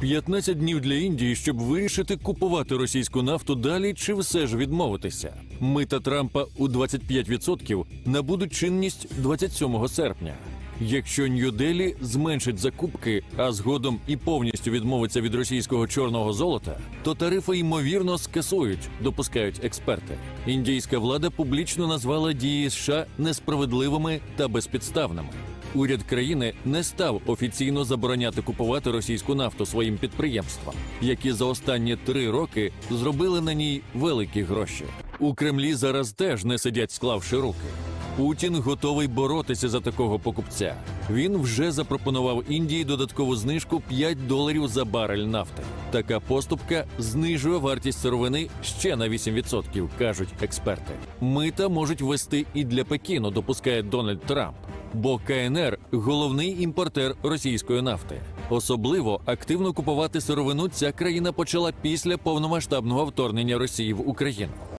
15 днів для Індії, щоб вирішити купувати російську нафту далі чи все ж відмовитися. Мита Трампа у 25% набудуть чинність 27 серпня. Якщо Нью-Делі зменшить закупки, а згодом і повністю відмовиться від російського чорного золота, то тарифи ймовірно скасують, допускають експерти. Індійська влада публічно назвала дії США несправедливими та безпідставними. Уряд країни не став офіційно забороняти купувати російську нафту своїм підприємствам, які за останні три роки зробили на ній великі гроші. У Кремлі зараз теж не сидять, склавши руки. Путін готовий боротися за такого покупця. Він вже запропонував Індії додаткову знижку 5 доларів за барель нафти. Така поступка знижує вартість сировини ще на 8%, кажуть експерти. Мита можуть ввести і для Пекіну, допускає Дональд Трамп. Бо КНР головний імпортер російської нафти. Особливо активно купувати сировину ця країна почала після повномасштабного вторгнення Росії в Україну.